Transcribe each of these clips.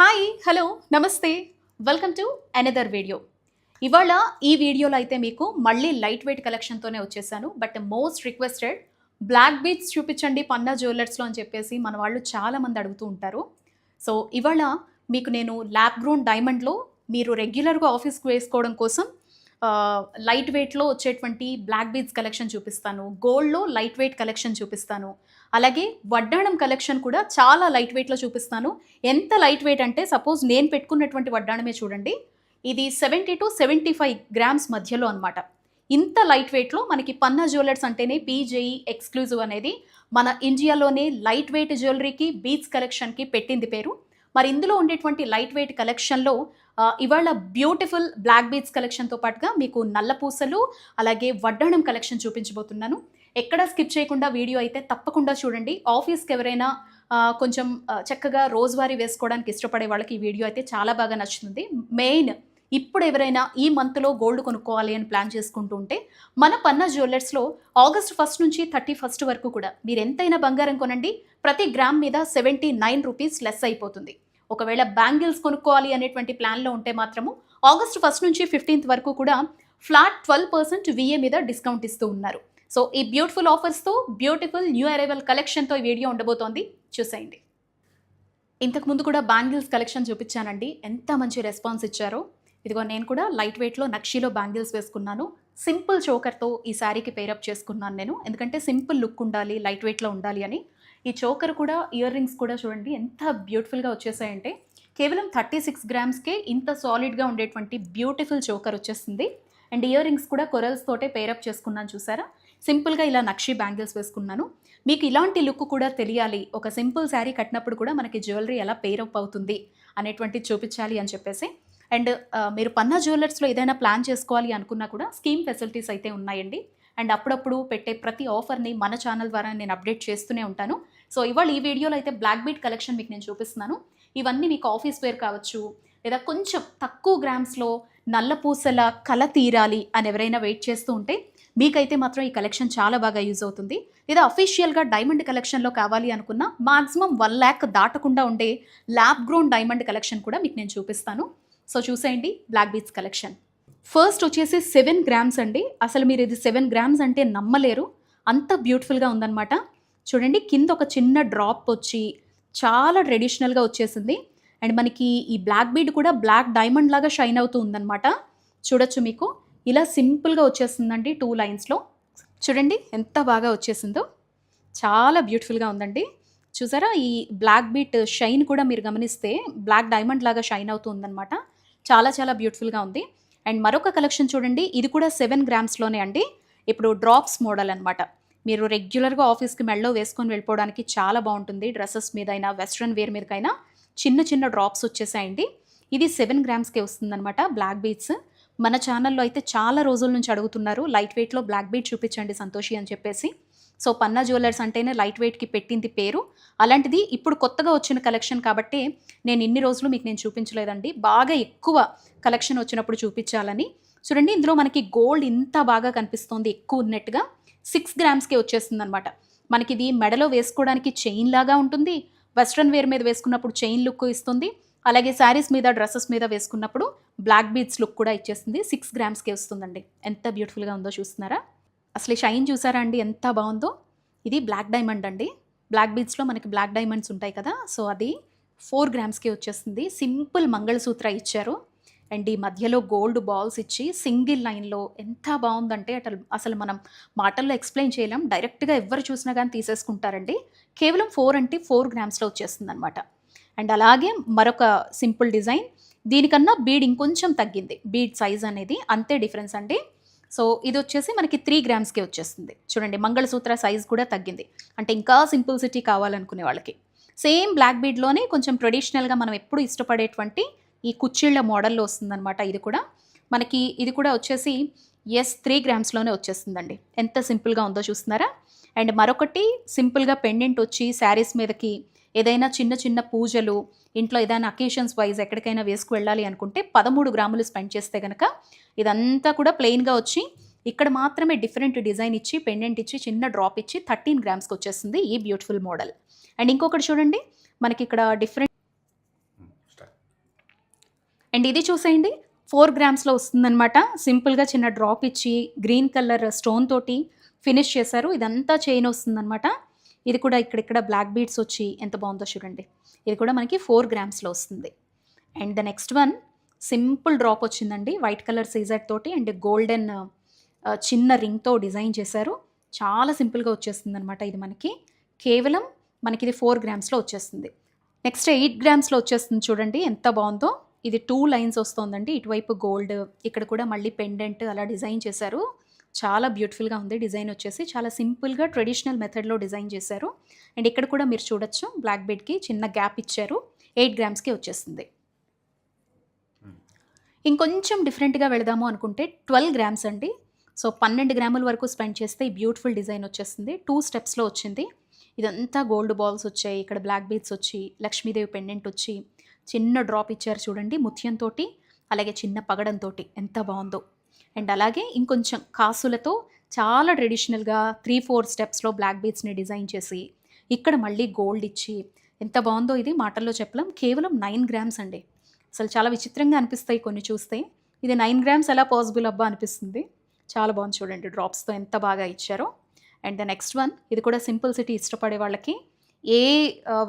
Hi hello నమస్తే. Welcome to another video ఇవాళ ఈ వీడియోలో అయితే మీకు మళ్ళీ లైట్ వెయిట్ కలెక్షన్తోనే వచ్చేసాను. But most requested black beads చూపించండి పన్నా జ్యువెలర్స్లో అని చెప్పేసి మన వాళ్ళు చాలామంది అడుగుతూ ఉంటారు. సో ఇవాళ మీకు నేను ల్యాబ్ గ్రోన్ డైమండ్లో మీరు రెగ్యులర్గా ఆఫీస్కి వేసుకోవడం కోసం లైట్ వెయిట్లో వచ్చేటువంటి బ్లాక్ బీచ్ కలెక్షన్ చూపిస్తాను. గోల్డ్లో లైట్ వెయిట్ కలెక్షన్ చూపిస్తాను. అలాగే వడ్డాణం కలెక్షన్ కూడా చాలా లైట్ వెయిట్లో చూపిస్తాను. ఎంత లైట్ వెయిట్ అంటే సపోజ్ నేను పెట్టుకున్నటువంటి వడ్డాణమే చూడండి. ఇది seventy two seventy five grams మధ్యలో అనమాట ఇంత లైట్ వెయిట్లో మనకి పన్నా జ్యువెలర్స్ అంటేనే పీజేఈ ఎక్స్క్లూజివ్ అనేది మన ఇండియాలోనే లైట్ వెయిట్ జ్యువెలరీకి బీచ్ కలెక్షన్కి పెట్టింది పేరు. మరి ఇందులో ఉండేటువంటి లైట్ వెయిట్ కలెక్షన్లో ఇవాళ బ్యూటిఫుల్ బ్లాక్ బీచ్ కలెక్షన్తో పాటుగా మీకు నల్ల పూసలు అలాగే వడ్డాణం కలెక్షన్ చూపించబోతున్నాను. ఎక్కడా స్కిప్ చేయకుండా వీడియో అయితే తప్పకుండా చూడండి. ఆఫీస్కి ఎవరైనా కొంచెం చక్కగా రోజువారీ వేసుకోవడానికి ఇష్టపడే వాళ్ళకి ఈ వీడియో అయితే చాలా బాగా నచ్చుతుంది. మెయిన్ ఇప్పుడు ఎవరైనా ఈ మంత్లో గోల్డ్ కొనుక్కోవాలి అని ప్లాన్ చేసుకుంటూ ఉంటే మన పన్నా జ్యువెలర్స్లో ఆగస్ట్ ఫస్ట్ నుంచి థర్టీ ఫస్ట్ వరకు కూడా మీరు ఎంతైనా బంగారం కొనండి. ప్రతి గ్రామ్ మీద సెవెంటీ నైన్ రూపీస్ లెస్ అయిపోతుంది. ఒకవేళ బ్యాంగిల్స్ కొనుక్కోవాలి అనేటువంటి ప్లాన్లో ఉంటే మాత్రము ఆగస్ట్ ఫస్ట్ నుంచి ఫిఫ్టీన్త్ వరకు కూడా ఫ్లాట్ ట్వెల్వ్ పర్సెంట్ విఏ మీద డిస్కౌంట్ ఇస్తూ ఉన్నారు. సో ఈ బ్యూటిఫుల్ ఆఫర్స్తో బ్యూటిఫుల్ న్యూ అరైవల్ కలెక్షన్తో ఈ వీడియో ఉండబోతోంది. చూసేయండి. ఇంతకుముందు కూడా బ్యాంగిల్స్ కలెక్షన్ చూపించానండి. ఎంత మంచి రెస్పాన్స్ ఇచ్చారో. ఇదిగో నేను కూడా లైట్ వెయిట్లో నక్షీలో బ్యాంగిల్స్ వేసుకున్నాను. సింపుల్ చోకర్తో ఈ శారీకి పేరప్ చేసుకున్నాను నేను. ఎందుకంటే సింపుల్ లుక్ ఉండాలి లైట్ వెయిట్లో ఉండాలి అని. ఈ చోకర్ కూడా ఇయర్ రింగ్స్ కూడా చూడండి ఎంత బ్యూటిఫుల్గా వచ్చేసాయంటే కేవలం థర్టీ సిక్స్ గ్రామ్స్కే ఇంత సాలిడ్గా ఉండేటువంటి బ్యూటిఫుల్ చోకర్ వచ్చేస్తుంది అండ్ ఇయర్ రింగ్స్ కూడా కొరల్స్ తోటే పేరప్ చేసుకున్నాను చూసారా? సింపుల్గా ఇలా నక్షి బ్యాంగిల్స్ వేసుకున్నాను. మీకు ఇలాంటి లుక్ కూడా తెలియాలి. ఒక సింపుల్ శారీ కట్టినప్పుడు కూడా మనకి జ్యువెలరీ ఎలా పేరప్ అవుతుంది అనేటువంటి చూపించాలి అని చెప్పేసి. అండ్ మీరు పన్నా జ్యువెలర్స్లో ఏదైనా ప్లాన్ చేసుకోవాలి అనుకున్నా కూడా స్కీమ్ ఫెసిలిటీస్ అయితే ఉన్నాయండి. అండ్ అప్పుడప్పుడు పెట్టే ప్రతి ఆఫర్ని మన ఛానల్ ద్వారా నేను అప్డేట్ చేస్తూనే ఉంటాను. సో ఇవాళ ఈ వీడియోలో అయితే బ్లాక్ బీట్ కలెక్షన్ మీకు నేను చూపిస్తున్నాను. ఇవన్నీ మీకు ఆఫీస్ వేర్ కావచ్చు లేదా కొంచెం తక్కువ గ్రామ్స్లో నల్ల పూసల కల తీరాలి అని ఎవరైనా వెయిట్ చేస్తూ ఉంటే మీకైతే మాత్రం ఈ కలెక్షన్ చాలా బాగా యూజ్ అవుతుంది. లేదా అఫీషియల్గా డైమండ్ కలెక్షన్లో కావాలి అనుకున్న మాక్సిమం వన్ ల్యాక్ దాటకుండా ఉండే ల్యాబ్ గ్రోన్ డైమండ్ కలెక్షన్ కూడా మీకు నేను చూపిస్తాను. సో చూసేయండి బ్లాక్ బీట్స్ కలెక్షన్ ఫస్ట్ వచ్చేసి సెవెన్ గ్రామ్స్ అండి. అసలు మీరు ఇది సెవెన్ గ్రామ్స్ అంటే నమ్మలేరు. అంత బ్యూటిఫుల్గా ఉందన్నమాట. చూడండి కింద ఒక చిన్న డ్రాప్ వచ్చి చాలా ట్రెడిషనల్గా వచ్చేసింది. అండ్ మనకి ఈ బ్లాక్ బీడ్ కూడా బ్లాక్ డైమండ్ లాగా షైన్ అవుతూ ఉందన్నమాట. చూడొచ్చు మీకు. ఇలా సింపుల్గా వచ్చేస్తుందండి టూ లైన్స్లో చూడండి ఎంత బాగా వచ్చేసిందో. చాలా బ్యూటిఫుల్గా ఉందండి. చూసారా? ఈ బ్లాక్ బీట్ షైన్ కూడా మీరు గమనిస్తే బ్లాక్ డైమండ్ లాగా షైన్ అవుతూ ఉందన్నమాట చాలా చాలా బ్యూటిఫుల్గా ఉంది. అండ్ మరొక కలెక్షన్ చూడండి. ఇది కూడా సెవెన్ గ్రామ్స్లోనే అండి. ఇప్పుడు డ్రాప్స్ మోడల్ అనమాట మీరు రెగ్యులర్గా ఆఫీస్కి మెడలో వేసుకొని వెళ్ళిపోవడానికి చాలా బాగుంటుంది. డ్రెస్సెస్ మీదైనా వెస్ట్రన్ వేర్ మీదకైనా చిన్న చిన్న డ్రాప్స్ వచ్చేసాయండి. ఇది సెవెన్ గ్రామ్స్కే వస్తుందన్నమాట బ్లాక్ బీట్స్. మన ఛానల్లో అయితే చాలా రోజుల నుంచి అడుగుతున్నారు లైట్ వెయిట్లో బ్లాక్ బీట్ చూపించండి సంతోషి అని చెప్పేసి. సో పన్నా జ్యువెలర్స్ అంటేనే లైట్ వెయిట్కి పెట్టింది పేరు. అలాంటిది ఇప్పుడు కొత్తగా వచ్చిన కలెక్షన్ కాబట్టి నేను ఇన్ని రోజులు మీకు నేను చూపించలేదండి. బాగా ఎక్కువ కలెక్షన్ వచ్చినప్పుడు చూపించాలని. చూడండి ఇందులో మనకి గోల్డ్ ఇంత బాగా కనిపిస్తోంది ఎక్కువ ఉన్నట్టుగా. సిక్స్ గ్రామ్స్కే వచ్చేస్తుంది అనమాట మనకి ఇది మెడలో వేసుకోవడానికి చైన్ లాగా ఉంటుంది. వెస్ట్రన్ వేర్ మీద వేసుకున్నప్పుడు చైన్ లుక్ ఇస్తుంది. అలాగే శారీస్ మీద డ్రెస్సెస్ మీద వేసుకున్నప్పుడు బ్లాక్ బీడ్స్ లుక్ కూడా ఇచ్చేస్తుంది. సిక్స్ గ్రామ్స్కే వస్తుందండి. ఎంత బ్యూటిఫుల్గా ఉందో చూస్తున్నారా? అసలు షైన్ చూసారా అండి? ఎంత బాగుందో. ఇది బ్లాక్ డైమండ్ అండి. బ్లాక్ బీడ్స్లో మనకి బ్లాక్ డైమండ్స్ ఉంటాయి కదా. సో అది ఫోర్ గ్రామ్స్కి వచ్చేస్తుంది. సింపుల్ మంగళసూత్ర ఇచ్చారు. అండ్ ఈ మధ్యలో గోల్డ్ బాల్స్ ఇచ్చి సింగిల్ లైన్లో ఎంత బాగుందంటే అటల్ అసలు మనం మాటల్లో ఎక్స్ప్లెయిన్ చేయలేం. డైరెక్ట్గా ఎవరు చూసినా కానీ తీసేసుకుంటారండి. కేవలం ఫోర్ అంటే ఫోర్ గ్రామ్స్లో వచ్చేస్తుంది అనమాట అండ్ అలాగే మరొక సింపుల్ డిజైన్. దీనికన్నా బీడ్ ఇంకొంచెం తగ్గింది. బీడ్ సైజ్ అనేది అంతే డిఫరెన్స్ అండి. సో ఇది వచ్చేసి మనకి త్రీ గ్రామ్స్కి వచ్చేస్తుంది. చూడండి మంగళసూత్ర సైజ్ కూడా తగ్గింది. అంటే ఇంకా సింపుల్సిటీ కావాలనుకునే వాళ్ళకి. సేమ్ బ్లాక్ బీడ్లోనే కొంచెం ట్రెడిషనల్గా మనం ఎప్పుడు ఇష్టపడేటువంటి ఈ కుచ్చిళ్ళ మోడల్లో వస్తుందన్నమాట ఇది కూడా. మనకి ఇది కూడా వచ్చేసి ఎస్ త్రీ గ్రామ్స్లోనే వచ్చేస్తుందండి. ఎంత సింపుల్గా ఉందో చూస్తున్నారా? అండ్ మరొకటి సింపుల్గా పెండెంట్ వచ్చి శారీస్ మీదకి ఏదైనా చిన్న చిన్న పూజలు ఇంట్లో ఏదైనా అకేషన్స్ వైజ్ ఎక్కడికైనా వేసుకు వెళ్ళాలి అనుకుంటే పదమూడు గ్రాములు స్పెండ్ చేస్తే కనుక ఇదంతా కూడా ప్లెయిన్గా వచ్చి ఇక్కడ మాత్రమే డిఫరెంట్ డిజైన్ ఇచ్చి పెండెంట్ ఇచ్చి చిన్న డ్రాప్ ఇచ్చి థర్టీన్ గ్రామ్స్కి వచ్చేస్తుంది ఈ బ్యూటిఫుల్ మోడల్ అండ్ ఇంకొకటి చూడండి మనకి ఇక్కడ డిఫరెంట్ అండ్ ఇది చూసేయండి ఫోర్ గ్రామ్స్లో వస్తుందన్నమాట. సింపుల్గా చిన్న డ్రాప్ ఇచ్చి గ్రీన్ కలర్ స్టోన్ తోటి ఫినిష్ చేశారు. ఇదంతా చైన్ వస్తుందన్నమాట. ఇది కూడా ఇక్కడిక్కడ బ్లాక్ బీడ్స్ వచ్చి ఎంత బాగుందో చూడండి. ఇది కూడా మనకి ఫోర్ గ్రామ్స్లో వస్తుంది. And the next one simple drop వచ్చిందండి. వైట్ కలర్ సీజర్ తోటి అండ్ గోల్డెన్ uh, uh, చిన్న రింగ్తో డిజైన్ చేశారు. చాలా సింపుల్గా వచ్చేస్తుంది అనమాట ఇది మనకి. కేవలం మనకి ఇది ఫోర్ గ్రామ్స్లో వచ్చేస్తుంది. నెక్స్ట్ ఎయిట్ గ్రామ్స్లో వచ్చేస్తుంది చూడండి ఎంత బాగుందో. ఇది టూ లైన్స్ వస్తుందండి. ఇటువైపు గోల్డ్ ఇక్కడ కూడా మళ్ళీ పెండెంట్ అలా డిజైన్ చేశారు. చాలా బ్యూటిఫుల్గా ఉంది. డిజైన్ వచ్చేసి చాలా సింపుల్గా ట్రెడిషనల్ మెథడ్లో డిజైన్ చేశారు. అండ్ ఇక్కడ కూడా మీరు చూడొచ్చు బ్లాక్ బెడ్కి చిన్న గ్యాప్ ఇచ్చారు. ఎయిట్ గ్రామ్స్కి వచ్చేస్తుంది ఇంకొంచెం డిఫరెంట్గా వెళదాము అనుకుంటే ట్వెల్వ్ గ్రామ్స్ అండి. సో పన్నెండు గ్రాముల వరకు స్పెండ్ చేస్తే ఈ బ్యూటిఫుల్ డిజైన్ వచ్చేస్తుంది టూ స్టెప్స్లో వచ్చింది. ఇదంతా గోల్డ్ బాల్స్ వచ్చాయి. ఇక్కడ బ్లాక్ బీడ్స్ వచ్చి లక్ష్మీదేవి పెండెంట్ వచ్చి చిన్న డ్రాప్ ఇచ్చారు చూడండి ముత్యంతో అలాగే చిన్న పగడంతో ఎంత బాగుందో. అండ్ అలాగే ఇంకొంచెం కాసులతో చాలా ట్రెడిషనల్గా త్రీ ఫోర్ స్టెప్స్లో బ్లాక్ బీట్స్ని డిజైన్ చేసి ఇక్కడ మళ్ళీ గోల్డ్ ఇచ్చి ఎంత బాగుందో ఇది మాటల్లో చెప్పలేం కేవలం నైన్ గ్రామ్స్ అండి. అసలు చాలా విచిత్రంగా అనిపిస్తాయి కొన్ని చూస్తే. ఇది నైన్ గ్రామ్స్ ఎలా పాసిబుల్ అబ్బా అనిపిస్తుంది. చాలా బాగుంది చూడండి డ్రాప్స్తో ఎంత బాగా ఇచ్చారో. అండ్ ద నెక్స్ట్ వన్ ఇది కూడా సింపుల్ సిటీ ఇష్టపడే వాళ్ళకి. ఏ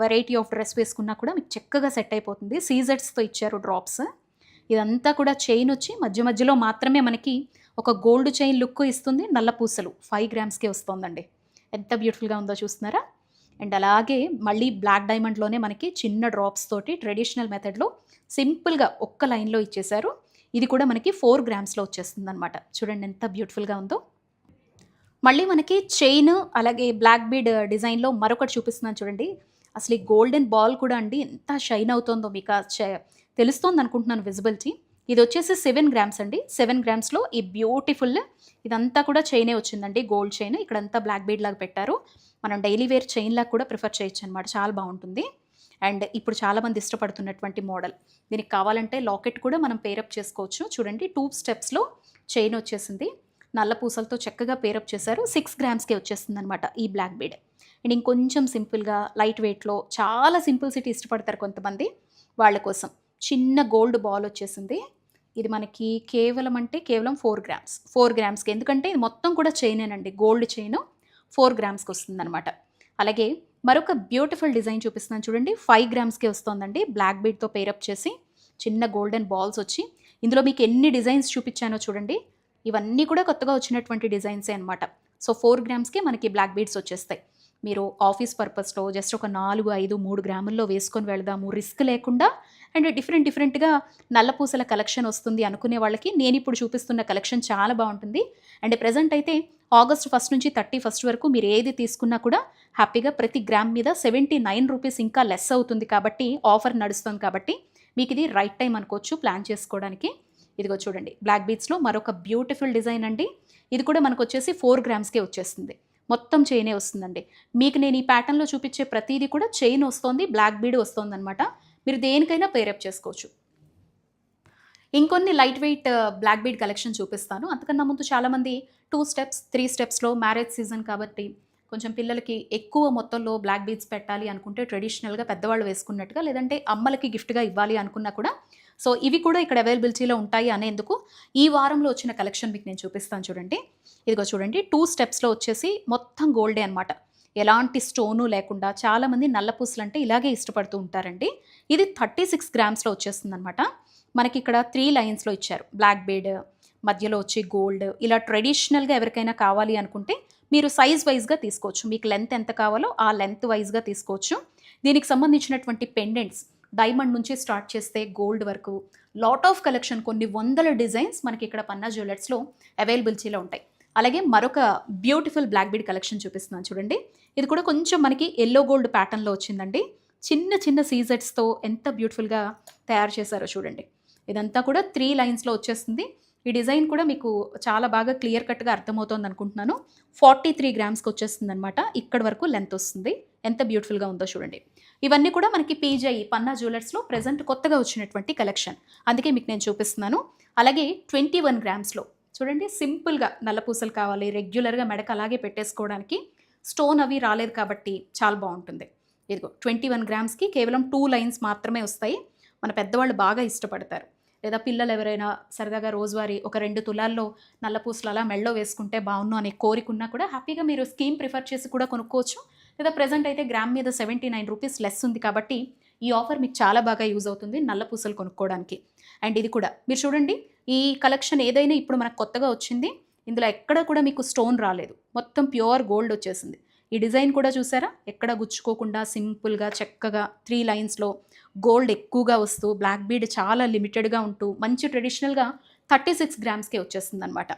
వెరైటీ ఆఫ్ డ్రెస్ వేసుకున్నా కూడా మీకు చక్కగా సెట్ అయిపోతుంది. సీజెట్స్తో ఇచ్చారు డ్రాప్స్. ఇదంతా కూడా చైన్ వచ్చి మధ్య మధ్యలో మాత్రమే మనకి ఒక గోల్డ్ చైన్ లుక్ ఇస్తుంది నల్ల పూసలు. ఫైవ్ గ్రామ్స్కే వస్తుందండి. ఎంత బ్యూటిఫుల్గా ఉందో చూస్తున్నారా? అండ్ అలాగే మళ్ళీ బ్లాక్ డైమండ్లోనే మనకి చిన్న డ్రాప్స్ తోటి ట్రెడిషనల్ మెథడ్లో సింపుల్గా ఒక్క లైన్లో ఇచ్చేశారు. ఇది కూడా మనకి ఫోర్ గ్రామ్స్లో వచ్చేస్తుంది అనమాట చూడండి ఎంత బ్యూటిఫుల్గా ఉందో. మళ్ళీ మనకి చైన్ అలాగే బ్లాక్ బీడ్ డిజైన్లో మరొకటి చూపిస్తున్నాను చూడండి. అసలు ఈ గోల్డెన్ బాల్ కూడా అండి ఎంత షైన్ అవుతుందో మీకు తెలుస్తోంది అనుకుంటున్నాను విజిబిలిటీ ఇది వచ్చేసి సెవెన్ గ్రామ్స్ అండి. సెవెన్ గ్రామ్స్లో ఈ బ్యూటిఫుల్ ఇదంతా కూడా చైనే వచ్చిందండి. గోల్డ్ చైన్ ఇక్కడంతా బ్లాక్ బీడ్ లాగా పెట్టారు. మనం డైలీ వేర్ చైన్ లాగా కూడా ప్రిఫర్ చేయొచ్చు అనమాట చాలా బాగుంటుంది. అండ్ ఇప్పుడు చాలామంది ఇష్టపడుతున్నటువంటి మోడల్ దీనికి కావాలంటే లాకెట్ కూడా మనం పేరప్ చేసుకోవచ్చు. చూడండి టూ స్టెప్స్లో చైన్ వచ్చేసింది. నల్ల పూసలతో చక్కగా పేరప్ చేశారు. సిక్స్ గ్రామ్స్కే వచ్చేస్తుంది అనమాట ఈ బ్లాక్ బీడ్ అండ్ ఇంకొంచెం సింపుల్గా లైట్ వెయిట్లో చాలా సింపుల్ సిటీ ఇష్టపడతారు కొంతమంది వాళ్ళ కోసం. చిన్న గోల్డ్ బాల్ వచ్చేసింది. ఇది మనకి కేవలం అంటే కేవలం ఫోర్ గ్రామ్స్ ఫోర్ గ్రామ్స్కి. ఎందుకంటే ఇది మొత్తం కూడా చైనేనండి గోల్డ్ చైన్ ఫోర్ గ్రామ్స్కి వస్తుందన్నమాట. అలాగే మరొక బ్యూటిఫుల్ డిజైన్ చూపిస్తున్నాను చూడండి. ఫైవ్ గ్రామ్స్కి వస్తుందండి. బ్లాక్ బీడ్తో పేరప్ చేసి చిన్న గోల్డెన్ బాల్స్ వచ్చి ఇందులో మీకు ఎన్ని డిజైన్స్ చూపించానో చూడండి. ఇవన్నీ కూడా కొత్తగా వచ్చినటువంటి డిజైన్సే అనమాట సో ఫోర్ గ్రామ్స్కే మనకి బ్లాక్ బీడ్స్ వచ్చేస్తాయి. మీరు ఆఫీస్ పర్పస్లో జస్ట్ ఒక నాలుగు ఐదు మూడు గ్రాముల్లో వేసుకొని వెళదాము. రిస్క్ లేకుండా అండ్ డిఫరెంట్ డిఫరెంట్గా నల్లపూసల కలెక్షన్ వస్తుంది అనుకునే వాళ్ళకి నేను ఇప్పుడు చూపిస్తున్న కలెక్షన్ చాలా బాగుంటుంది. అండ్ ప్రజెంట్ అయితే ఆగస్ట్ ఫస్ట్ నుంచి థర్టీ ఫస్ట్ వరకు మీరు ఏది తీసుకున్నా కూడా హ్యాపీగా ప్రతి గ్రామ్ మీద సెవెంటీ నైన్ రూపీస్ ఇంకా లెస్ అవుతుంది కాబట్టి ఆఫర్ నడుస్తుంది కాబట్టి మీకు ఇది రైట్ టైం అనుకోవచ్చు ప్లాన్ చేసుకోవడానికి. ఇదిగో చూడండి బ్లాక్ బీచ్లో మరొక బ్యూటిఫుల్ డిజైన్ అండి. ఇది కూడా మనకు వచ్చేసి ఫోర్ గ్రామ్స్కే వచ్చేస్తుంది. మొత్తం చైనే వస్తుందండి. మీకు నేను ఈ ప్యాటర్న్లో చూపించే ప్రతిదీ కూడా చైన్ వస్తుంది బ్లాక్ బీడ్ వస్తుంది అనమాట మీరు దేనికైనా పేరప్ చేసుకోవచ్చు. ఇంకొన్ని light weight black bead collection చూపిస్తాను. అంతకన్నా ముందు చాలామంది టూ స్టెప్స్ త్రీ స్టెప్స్లో మ్యారేజ్ సీజన్ కాబట్టి కొంచెం పిల్లలకి ఎక్కువ మొత్తంలో బ్లాక్ బీడ్స్ పెట్టాలి అనుకుంటే ట్రెడిషనల్గా పెద్దవాళ్ళు వేసుకున్నట్టుగా లేదంటే అమ్మలకి గిఫ్ట్గా ఇవ్వాలి అనుకున్నా కూడా సో ఇవి కూడా ఇక్కడ అవైలబిలిటీలో ఉంటాయి అనేందుకు ఈ వారంలో వచ్చిన కలెక్షన్ మీకు నేను చూపిస్తాను చూడండి. ఇదిగో చూడండి టూ స్టెప్స్లో వచ్చేసి మొత్తం గోల్డే అనమాట ఎలాంటి స్టోను లేకుండా చాలామంది నల్లపూసలు అంటే ఇలాగే ఇష్టపడుతూ ఉంటారండి. ఇది థర్టీ సిక్స్ గ్రామ్స్లో వచ్చేస్తుంది అనమాట మనకి ఇక్కడ త్రీ లైన్స్లో ఇచ్చారు. బ్లాక్ బేడ్ మధ్యలో వచ్చి గోల్డ్ ఇలా ట్రెడిషనల్గా ఎవరికైనా కావాలి అనుకుంటే మీరు సైజ్ వైజ్గా తీసుకోవచ్చు. మీకు లెంత్ ఎంత కావాలో ఆ లెంత్ వైజ్గా తీసుకోవచ్చు. దీనికి సంబంధించినటువంటి పెండెంట్స్ డైమండ్ నుంచి స్టార్ట్ చేస్తే గోల్డ్ వరకు. లాట్ ఆఫ్ కలెక్షన్ కొన్ని వందల డిజైన్స్ మనకి ఇక్కడ పన్నా జ్యువెలర్స్లో అవైలబిలిటీలో ఉంటాయి. అలాగే మరొక బ్యూటిఫుల్ బ్లాక్ బీడ్ కలెక్షన్ చూపిస్తున్నాను చూడండి. ఇది కూడా కొంచెం మనకి ఎల్లో గోల్డ్ ప్యాటర్న్లో వచ్చిందండి. చిన్న చిన్న సీజెట్స్తో ఎంత బ్యూటిఫుల్గా తయారు చేశారో చూడండి. ఇదంతా కూడా త్రీ లైన్స్లో వచ్చేస్తుంది. ఈ డిజైన్ కూడా మీకు చాలా బాగా క్లియర్ కట్గా అర్థమవుతోంది అనుకుంటున్నాను. ఫార్టీ త్రీ గ్రామ్స్కి వచ్చేస్తుంది అనమాట ఇక్కడ వరకు లెంత్ వస్తుంది. ఎంత బ్యూటిఫుల్గా ఉందో చూడండి. ఇవన్నీ కూడా మనకి పీజై పన్నా జ్యువెలర్స్లో ప్రజెంట్ కొత్తగా వచ్చినటువంటి కలెక్షన్ అందుకే మీకు నేను చూపిస్తున్నాను. అలాగే ట్వంటీ వన్ గ్రామ్స్లో చూడండి సింపుల్గా నల్లపూసలు కావాలి రెగ్యులర్గా మెడకు అలాగే పెట్టేసుకోవడానికి స్టోన్ అవి రాలేదు కాబట్టి చాలా బాగుంటుంది. ఇదిగో ట్వంటీ వన్ గ్రామ్స్కి కేవలం టూ లైన్స్ మాత్రమే వస్తాయి. మన పెద్దవాళ్ళు బాగా ఇష్టపడతారు. లేదా పిల్లలు ఎవరైనా సరదాగా రోజువారీ ఒక రెండు తులాల్లో నల్ల పూసలు అలా మెళ్ళో వేసుకుంటే బాగున్ను అనే కోరికున్నా కూడా హ్యాపీగా మీరు స్కీమ్ ప్రిఫర్ చేసి కూడా కొనుక్కోవచ్చు. లేదా ప్రజెంట్ అయితే గ్రామ్ మీద సెవెంటీ నైన్ రూపీస్ లెస్ ఉంది కాబట్టి ఈ ఆఫర్ మీకు చాలా బాగా యూజ్ అవుతుంది నల్ల పూసలు కొనుక్కోవడానికి. అండ్ ఇది కూడా మీరు చూడండి ఈ కలెక్షన్ ఏదైనా ఇప్పుడు మనకు కొత్తగా వచ్చింది ఇందులో ఎక్కడ కూడా మీకు స్టోన్ రాలేదు. మొత్తం ప్యూర్ గోల్డ్ వచ్చేసింది. ఈ డిజైన్ కూడా చూసారా? ఎక్కడ గుచ్చుకోకుండా సింపుల్గా చక్కగా త్రీ లైన్స్లో గోల్డ్ ఎక్కువగా వస్తూ బ్లాక్ బీడ్ చాలా లిమిటెడ్గా ఉంటూ మంచి ట్రెడిషనల్గా థర్టీ సిక్స్ గ్రామ్స్కే వచ్చేస్తుంది అనమాట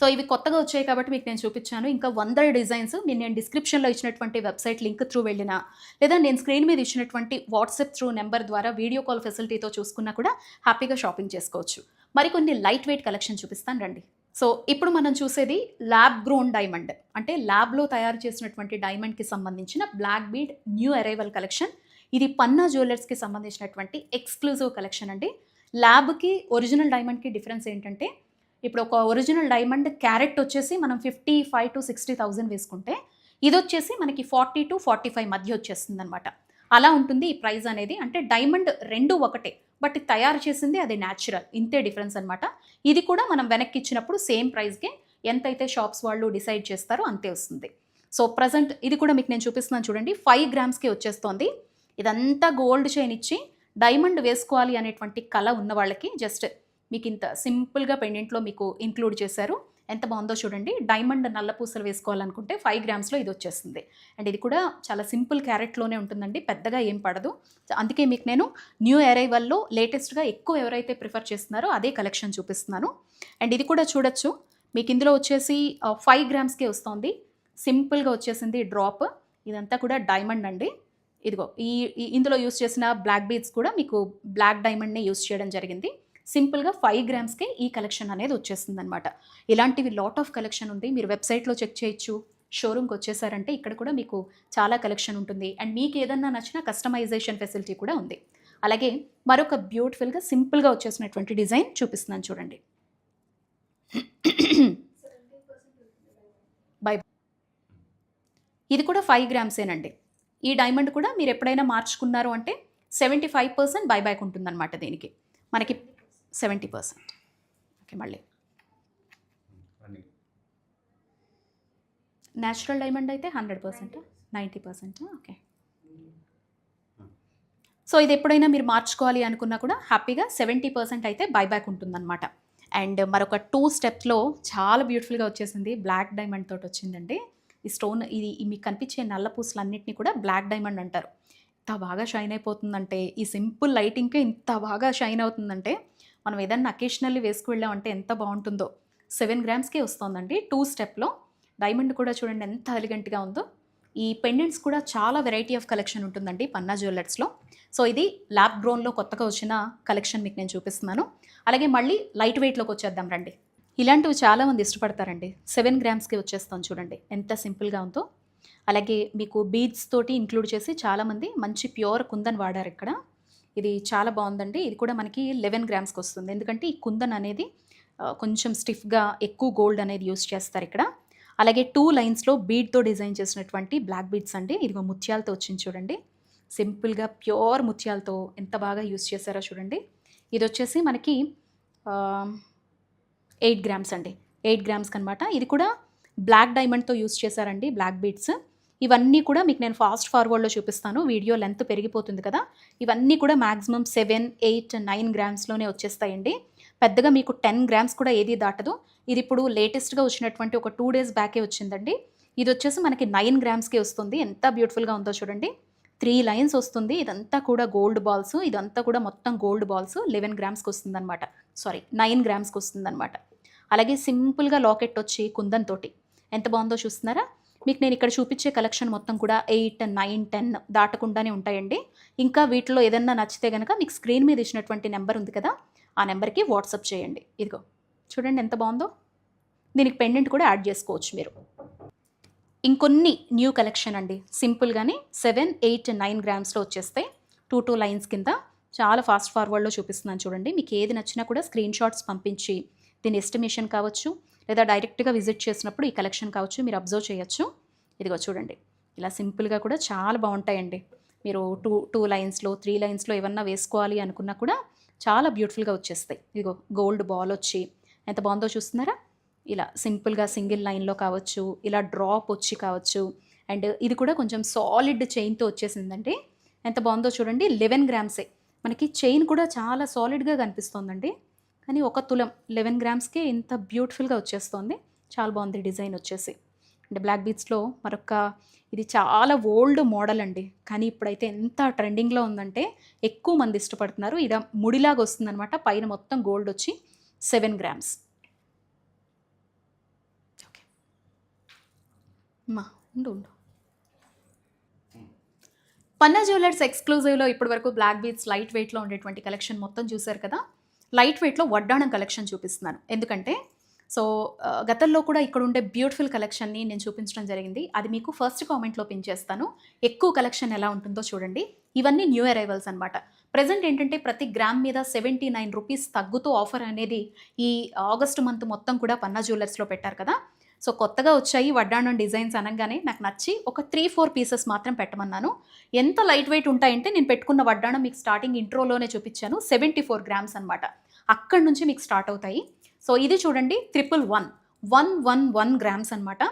సో ఇవి కొత్తగా వచ్చాయి కాబట్టి మీకు నేను చూపించాను. ఇంకా వందల డిజైన్స్ నేను నేను డిస్క్రిప్షన్లో ఇచ్చినటువంటి వెబ్సైట్ లింక్ త్రూ వెళ్ళినా లేదా నేను స్క్రీన్ మీద ఇచ్చినటువంటి వాట్సాప్ త్రూ నెంబర్ ద్వారా వీడియో కాల్ ఫెసిలిటీతో చూసుకున్నా కూడా హ్యాపీగా షాపింగ్ చేసుకోవచ్చు. మరికొన్ని లైట్ వెయిట్ కలెక్షన్ చూపిస్తాను రండి. సో ఇప్పుడు మనం చూసేది ల్యాబ్ గ్రోన్ డైమండ్. అంటే ల్యాబ్లో తయారు చేసినటువంటి డైమండ్కి సంబంధించిన black bead new arrival collection. ఇది పన్నా జ్యువెలర్స్కి సంబంధించినటువంటి ఎక్స్క్లూజివ్ కలెక్షన్ అండి. ల్యాబ్కి ఒరిజినల్ డైమండ్కి డిఫరెన్స్ ఏంటంటే ఇప్పుడు ఒక ఒరిజినల్ డైమండ్ క్యారెట్ వచ్చేసి మనం fifty five to sixty thousand వేసుకుంటే ఇది వచ్చేసి మనకి ఫార్టీ టు ఫార్టీ ఫైవ్ మధ్య వచ్చేస్తుంది అనమాట అలా ఉంటుంది ఈ ప్రైస్ అనేది. అంటే డైమండ్ రెండు ఒకటే బట్ తయారు చేసింది అది న్యాచురల్ ఇంతే డిఫరెన్స్ అనమాట ఇది కూడా మనం వెనక్కి ఇచ్చినప్పుడు సేమ్ ప్రైస్కే ఎంతైతే షాప్స్ వాళ్ళు డిసైడ్ చేస్తారో అంతే వస్తుంది. సో ప్రజెంట్ ఇది కూడా మీకు నేను చూపిస్తున్నాను చూడండి. ఫైవ్ గ్రామ్స్కి వచ్చేస్తోంది. ఇదంతా గోల్డ్ చైన్ ఇచ్చి డైమండ్ వేసుకోవాలి అనేటువంటి కళ ఉన్న వాళ్ళకి జస్ట్ మీకు ఇంత సింపుల్గా పెండెంట్లో మీకు ఇంక్లూడ్ చేశారు. ఎంత బాగుందో చూడండి. డైమండ్ నల్ల పూసలు వేసుకోవాలనుకుంటే ఫైవ్ గ్రామ్స్లో ఇది వచ్చేస్తుంది. అండ్ ఇది కూడా చాలా సింపుల్ క్యారెట్లోనే ఉంటుందండి. పెద్దగా ఏం పడదు. అందుకే మీకు నేను న్యూ అరైవల్లో లేటెస్ట్గా ఎక్కువ ఎవరైతే ప్రిఫర్ చేస్తున్నారో అదే కలెక్షన్ చూపిస్తున్నాను. అండ్ ఇది కూడా చూడొచ్చు. మీకు ఇందులో వచ్చేసి ఫైవ్ గ్రామ్స్కే వస్తుంది. సింపుల్గా వచ్చేసింది డ్రాప్. ఇదంతా కూడా డైమండ్ అండి. ఇదిగో ఈ ఇందులో యూస్ చేసిన బ్లాక్ బీడ్స్ కూడా మీకు బ్లాక్ డైమండ్నే యూస్ చేయడం జరిగింది. సింపుల్గా ఫైవ్ గ్రామ్స్కే ఈ కలెక్షన్ అనేది వచ్చేస్తుంది అనమాట ఇలాంటివి లాట్ ఆఫ్ కలెక్షన్ ఉంది. మీరు వెబ్సైట్లో చెక్ చేయొచ్చు. షోరూమ్కి వచ్చేసారంటే ఇక్కడ కూడా మీకు చాలా కలెక్షన్ ఉంటుంది. అండ్ మీకు ఏదన్నా నచ్చిన కస్టమైజేషన్ ఫెసిలిటీ కూడా ఉంది. అలాగే మరొక బ్యూటిఫుల్గా సింపుల్గా వచ్చేసినటువంటి డిజైన్ చూపిస్తున్నాను చూడండి. బై ఇది కూడా ఫైవ్ గ్రామ్సేనండి. ఈ డైమండ్ కూడా మీరు ఎప్పుడైనా మార్చుకున్నారు అంటే సెవెంటీ ఫైవ్ పర్సెంట్ బైబ్యాక్ ఉంటుందన్నమాట దీనికి. మనకి సెవెంటీ పర్సెంట్. ఓకే మళ్ళీ. న్యాచురల్ డైమండ్ అయితే hundred percent ninety percent okay. So ఇది ఎప్పుడైనా మీరు మార్చుకోవాలి అనుకున్నా కూడా హ్యాపీగా సెవెంటీ పర్సెంట్ అయితే బైబ్యాక్ ఉంటుందన్నమాట. అండ్ మరొక టూ స్టెప్స్లో చాలా బ్యూటిఫుల్గా వచ్చేసింది బ్లాక్ డైమండ్ తోటి వచ్చిందండి. ఈ స్టోన్ ఇది మీకు కనిపించే నల్ల పూసలన్నింటినీ కూడా బ్లాక్ డైమండ్ అంటారు. ఇంత బాగా షైన్ అయిపోతుందంటే ఈ సింపుల్ లైటింగ్కే ఇంత బాగా షైన్ అవుతుందంటే మనం ఏదన్నా అకేషనల్లీ వేసుకువెళ్ళామంటే ఎంత బాగుంటుందో. సెవెన్ గ్రామ్స్కే వస్తుందండి. టూ స్టెప్లో డైమండ్ కూడా చూడండి ఎంత ఎలిగెంట్గా ఉందో. ఈ పెండెంట్స్ కూడా చాలా వెరైటీ ఆఫ్ కలెక్షన్ ఉంటుందండి పన్నా జ్యువెలర్స్లో సో ఇది ల్యాబ్ గ్రోన్లో కొత్తగా వచ్చిన కలెక్షన్ మీకు నేను చూపిస్తున్నాను. అలాగే మళ్ళీ లైట్ వెయిట్లోకి వచ్చేద్దాం రండి. ఇలాంటివి చాలామంది ఇష్టపడతారండి. సెవెన్ గ్రామ్స్కి వచ్చేస్తాం చూడండి. ఎంత సింపుల్గా ఉందో. అలాగే మీకు బీడ్స్ తోటి ఇంక్లూడ్ చేసి చాలామంది మంచి ప్యూర్ కుందన్ వాడారు ఇక్కడ. ఇది చాలా బాగుందండి. ఇది కూడా మనకి లెవెన్ గ్రామ్స్కి వస్తుంది. ఎందుకంటే ఈ కుందన్ అనేది కొంచెం స్టిఫ్గా ఎక్కువ గోల్డ్ అనేది యూస్ చేస్తారు ఇక్కడ. అలాగే టూ లైన్స్లో బీడ్తో డిజైన్ చేసినటువంటి బ్లాక్ బీడ్స్ అండి. ఇదిగో ముత్యాలతో వచ్చింది చూడండి. సింపుల్గా ప్యూర్ ముత్యాలతో ఎంత బాగా యూస్ చేశారో చూడండి. ఇది వచ్చేసి మనకి ఎయిట్ గ్రామ్స్ అండి. ఎయిట్ గ్రామ్స్కి అనమాట ఇది కూడా బ్లాక్ డైమండ్తో యూస్ చేశారండి బ్లాక్ బీడ్స్ ఇవన్నీ కూడా మీకు నేను ఫాస్ట్ ఫార్వర్డ్లో చూపిస్తాను. వీడియో లెంత్ పెరిగిపోతుంది కదా. ఇవన్నీ కూడా మ్యాక్సిమం సెవెన్ ఎయిట్ నైన్ గ్రామ్స్లోనే వచ్చేస్తాయండి. పెద్దగా మీకు టెన్ గ్రామ్స్ కూడా ఏది దాటదు. ఇది ఇప్పుడు లేటెస్ట్గా వచ్చినటువంటి ఒక టూ డేస్ బ్యాకే వచ్చిందండి. ఇది వచ్చేసి మనకి నైన్ గ్రామ్స్కే వస్తుంది. ఎంత బ్యూటిఫుల్గా ఉందో చూడండి. త్రీ లైన్స్ వస్తుంది. ఇదంతా కూడా గోల్డ్ బాల్స్ ఇదంతా కూడా మొత్తం గోల్డ్ బాల్స్ లెవెన్ గ్రామ్స్కి వస్తుందన్నమాట. సారీ నైన్ గ్రామ్స్కి వస్తుందన్నమాట. అలాగే సింపుల్గా లాకెట్ వచ్చి కుందన్ తోటి. ఎంత బాగుందో చూస్తున్నారా? మీకు నేను ఇక్కడ చూపించే కలెక్షన్ మొత్తం కూడా ఎయిట్ నైన్ టెన్ దాటకుండానే ఉంటాయండి. ఇంకా వీటిలో ఏదన్నా నచ్చితే కనుక మీకు స్క్రీన్ మీద ఇచ్చినటువంటి నెంబర్ ఉంది కదా ఆ నెంబర్కి వాట్సాప్ చేయండి. ఇదిగో చూడండి ఎంత బాగుందో. దీనికి పెండెంట్ కూడా యాడ్ చేసుకోవచ్చు మీరు. ఇంకొన్ని న్యూ కలెక్షన్ అండి. సింపుల్గానే సెవెన్ ఎయిట్ నైన్ గ్రామ్స్లో వచ్చేస్తాయి టూ టూ లైన్స్ కింద చాలా ఫాస్ట్ ఫార్వర్డ్లో చూపిస్తున్నాను చూడండి. మీకు ఏది నచ్చినా కూడా స్క్రీన్ షాట్స్ పంపించి దీని ఎస్టిమేషన్ కావచ్చు లేదా డైరెక్ట్గా విజిట్ చేసినప్పుడు ఈ కలెక్షన్ కావచ్చు మీరు అబ్జర్వ్ చేయొచ్చు. ఇదిగో చూడండి. ఇలా సింపుల్గా కూడా చాలా బాగుంటాయండి. మీరు టూ టూ లైన్స్లో త్రీ లైన్స్లో ఏమన్నా వేసుకోవాలి అనుకున్నా కూడా చాలా బ్యూటిఫుల్గా వచ్చేస్తాయి. ఇదిగో గోల్డ్ బాల్ వచ్చి ఎంత బాగుందో చూస్తున్నారా? ఇలా సింపుల్గా సింగిల్ లైన్లో కావచ్చు ఇలా డ్రాప్ వచ్చి కావచ్చు. అండ్ ఇది కూడా కొంచెం సాలిడ్ చైన్తో వచ్చేసిందండి. ఎంత బాగుందో చూడండి. లెవెన్ గ్రామ్సే. మనకి చైన్ కూడా చాలా సాలిడ్గా కనిపిస్తోందండి. కానీ ఒక తులం లెవెన్ గ్రామ్స్కే ఇంత బ్యూటిఫుల్గా వచ్చేస్తుంది. చాలా బాగుంది డిజైన్ వచ్చేసి. అంటే బ్లాక్ బీచ్లో మరొక ఇది చాలా ఓల్డ్ మోడల్ అండి. కానీ ఇప్పుడైతే ఎంత ట్రెండింగ్లో ఉందంటే ఎక్కువ మంది ఇష్టపడుతున్నారు. ఇది ముడిలాగా వస్తుందన్నమాట. పైన మొత్తం గోల్డ్ వచ్చి సెవెన్ గ్రామ్స్. మా ఉండు ఉండు. పన్నా జ్యువెలర్స్ ఎక్స్క్లూజివ్లో ఇప్పటి వరకు బ్లాక్ బీట్స్ లైట్ వెయిట్లో ఉండేటువంటి కలెక్షన్ మొత్తం చూశారు కదా? లైట్ వెయిట్లో వడ్డాణం కలెక్షన్ చూపిస్తున్నాను. ఎందుకంటే సో గతంలో కూడా ఇక్కడ ఉండే బ్యూటిఫుల్ కలెక్షన్ని నేను చూపించడం జరిగింది. అది మీకు ఫస్ట్ కామెంట్లో పిన్ చేస్తాను. ఎక్కువ కలెక్షన్ ఎలా ఉంటుందో చూడండి. ఇవన్నీ న్యూ అరైవల్స్ అనమాట ప్రజెంట్ ఏంటంటే ప్రతి గ్రామ్ మీద సెవెంటీ నైన్ రూపీస్ తగ్గుతూ ఆఫర్ అనేది ఈ ఆగస్ట్ మంత్ మొత్తం కూడా పన్నా జ్యువెలర్స్లో పెట్టారు కదా. సో కొత్తగా వచ్చాయి వడ్డాణం డిజైన్స్ అనగానే నాకు నచ్చి ఒక త్రీ ఫోర్ పీసెస్ మాత్రం పెట్టమన్నాను. ఎంత లైట్ వెయిట్ ఉంటాయంటే నేను పెట్టుకున్న వడ్డాణం మీకు స్టార్టింగ్ ఇంట్రోలోనే చూపించాను. సెవెంటీ ఫోర్ గ్రామ్స్ అనమాట అక్కడి నుంచి మీకు స్టార్ట్ అవుతాయి. సో ఇది చూడండి triple one one one one grams అనమాట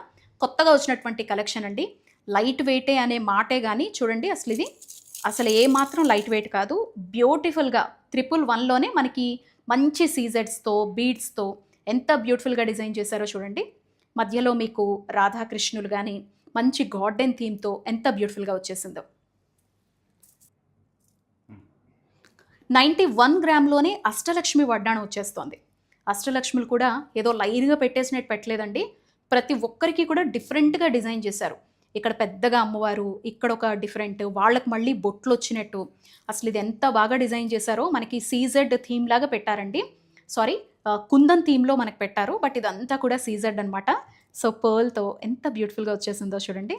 కొత్తగా వచ్చినటువంటి కలెక్షన్ అండి. లైట్ వెయిటే అనే మాటే కానీ చూడండి అసలు ఇది అసలు ఏ మాత్రం లైట్ వెయిట్ కాదు. బ్యూటిఫుల్గా ట్రిపుల్ వన్లోనే మనకి మంచి సీజెడ్స్తో బీడ్స్తో ఎంత బ్యూటిఫుల్గా డిజైన్ చేశారో చూడండి. మధ్యలో మీకు రాధాకృష్ణులు కానీ మంచి గార్డెన్ థీమ్తో ఎంత బ్యూటిఫుల్గా వచ్చేసిందో. నైంటీ వన్ గ్రామ్లోనే అష్టలక్ష్మి వడ్డాణం వచ్చేస్తోంది. అష్టలక్ష్ములు కూడా ఏదో లైన్గా పెట్టేసినట్టు పెట్టలేదండి. ప్రతి ఒక్కరికి కూడా డిఫరెంట్గా డిజైన్ చేశారు. ఇక్కడ పెద్దగా అమ్మవారు ఇక్కడ ఒక డిఫరెంట్ వాళ్ళకి మళ్ళీ బొట్లు వచ్చినట్టు. అసలు ఇది ఎంత బాగా డిజైన్ చేశారో మనకి సీజెడ్ థీమ్ లాగా పెట్టారండి. సారీ కుందన్ థీమ్లో మనకు పెట్టారు. బట్ ఇదంతా కూడా సీజెడ్ అనమాట సో పర్ల్తో ఎంత బ్యూటిఫుల్గా వచ్చేసిందో చూడండి.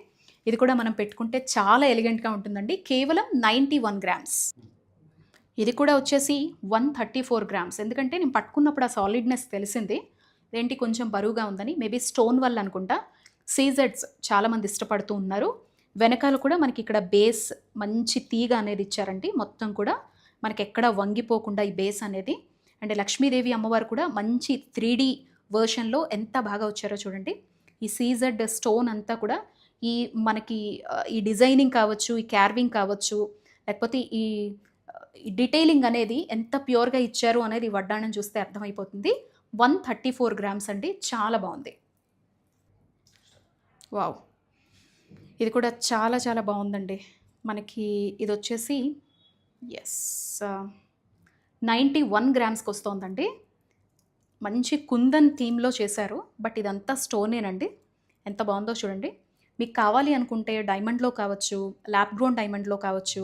ఇది కూడా మనం పెట్టుకుంటే చాలా ఎలిగెంట్గా ఉంటుందండి. కేవలం నైంటీ వన్ గ్రామ్స్. ఇది కూడా వచ్చేసి వన్ థర్టీ ఫోర్ గ్రామ్స్. ఎందుకంటే నేను పట్టుకున్నప్పుడు ఆ సాలిడ్నెస్ తెలిసింది. ఏంటి కొంచెం బరువుగా ఉందని. మేబీ స్టోన్ వల్ల అనుకుంటా. సీజెడ్స్ చాలామంది ఇష్టపడుతూ ఉన్నారు. వెనకాల కూడా మనకి ఇక్కడ బేస్ మంచి తీగ అనేది ఇచ్చారండి. మొత్తం కూడా మనకి ఎక్కడ వంగిపోకుండా ఈ బేస్ అనేది. అండ్ లక్ష్మీదేవి అమ్మవారు కూడా మంచి త్రీ డీ వర్షన్లో ఎంత బాగా వచ్చారో చూడండి. ఈ సీజెడ్ స్టోన్ అంతా కూడా ఈ మనకి ఈ డిజైనింగ్ కావచ్చు ఈ క్యార్వింగ్ కావచ్చు లేకపోతే ఈ డీటెయిలింగ్ అనేది ఎంత ప్యూర్గా ఇచ్చారు అనేది వడ్డాణం చూస్తే అర్థమైపోతుంది. వన్ థర్టీ ఫోర్ గ్రామ్స్ అండి. చాలా బాగుంది. వావ్ ఇది కూడా చాలా చాలా బాగుందండి. మనకి ఇది వచ్చేసి ఎస్ నైంటీ వన్ గ్రామ్స్కి వస్తుందండి. మంచి కుందన్ థీమ్లో చేశారు. బట్ ఇదంతా స్టోనేనండి. ఎంత బాగుందో చూడండి. మీకు కావాలి అనుకుంటే డైమండ్లో కావచ్చు ల్యాప్ గ్రోన్ డైమండ్లో కావచ్చు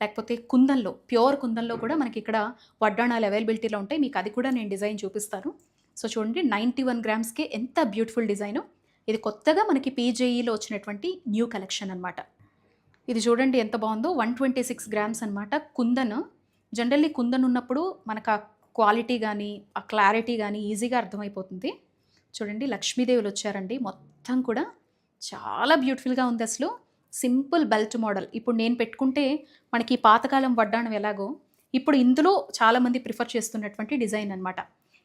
లేకపోతే కుందన్లో ప్యూర్ కుందన్లో కూడా మనకి ఇక్కడ వడ్డాణాలు అవైలబిలిటీలో ఉంటాయి. మీకు అది కూడా నేను డిజైన్ చూపిస్తాను. సో చూడండి నైంటీ వన్ గ్రామ్స్కి ఎంత బ్యూటిఫుల్ డిజైను. ఇది కొత్తగా మనకి పీజేఈలో వచ్చినటువంటి న్యూ కలెక్షన్ అనమాట ఇది చూడండి ఎంత బాగుందో వన్ ట్వంటీ సిక్స్ గ్రామ్స్ అనమాట కుందన్. జనరల్లీ కుందన్ ఉన్నప్పుడు మనకు ఆ క్వాలిటీ కానీ ఆ క్లారిటీ కానీ ఈజీగా అర్థమైపోతుంది. చూడండి లక్ష్మీదేవులు వచ్చారండి. మొత్తం కూడా చాలా బ్యూటిఫుల్గా ఉంది అసలు. Simple belt model. ఇప్పుడు నేను పెట్టుకుంటే మనకి పాతకాలం వడ్డాణం ఎలాగో ఇప్పుడు ఇందులో చాలామంది ప్రిఫర్ చేస్తున్నటువంటి డిజైన్ అనమాట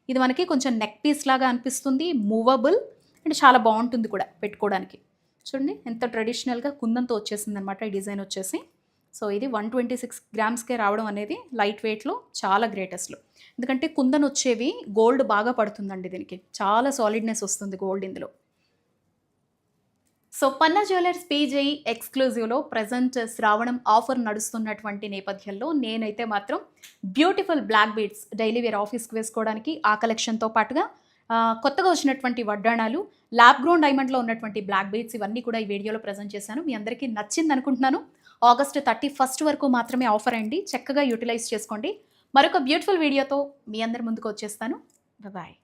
ఇది మనకి కొంచెం నెక్ పీస్ లాగా అనిపిస్తుంది మూవబుల్ అండ్ చాలా బాగుంటుంది కూడా పెట్టుకోవడానికి. చూడండి ఎంత ట్రెడిషనల్గా కుందంతో వచ్చేసింది అనమాట ఈ డిజైన్ వచ్చేసి. సో ఇది వన్ ట్వంటీ సిక్స్ గ్రామ్స్కే రావడం అనేది లైట్ వెయిట్లో చాలా గ్రేటెస్ట్లో. ఎందుకంటే కుందన్ వచ్చేవి గోల్డ్ బాగా పడుతుందండి దీనికి. చాలా సాలిడ్నెస్ వస్తుంది గోల్డ్ ఇందులో. సో పన్నా జ్యువెలర్స్ పీజేఈ ఎక్స్క్లూజివ్లో ప్రజెంట్ శ్రావణం ఆఫర్ నడుస్తున్నటువంటి నేపథ్యంలో నేనైతే మాత్రం beautiful black beads daily wear ఆఫీస్కి వేసుకోవడానికి ఆ కలెక్షన్తో పాటుగా కొత్తగా వచ్చినటువంటి వడ్డాణాలు ల్యాబ్ గ్రౌండ్ డైమండ్లో ఉన్నటువంటి బ్లాక్ బీడ్స్ ఇవన్నీ కూడా ఈ వీడియోలో ప్రజెంట్ చేశాను. మీ అందరికీ నచ్చింది అనుకుంటున్నాను. ఆగస్ట్ థర్టీ ఫస్ట్ వరకు మాత్రమే ఆఫర్ అండి. చక్కగా యూటిలైజ్ చేసుకోండి. మరొక బ్యూటిఫుల్ వీడియోతో మీ అందరి ముందుకు వచ్చేస్తాను. బాయ్.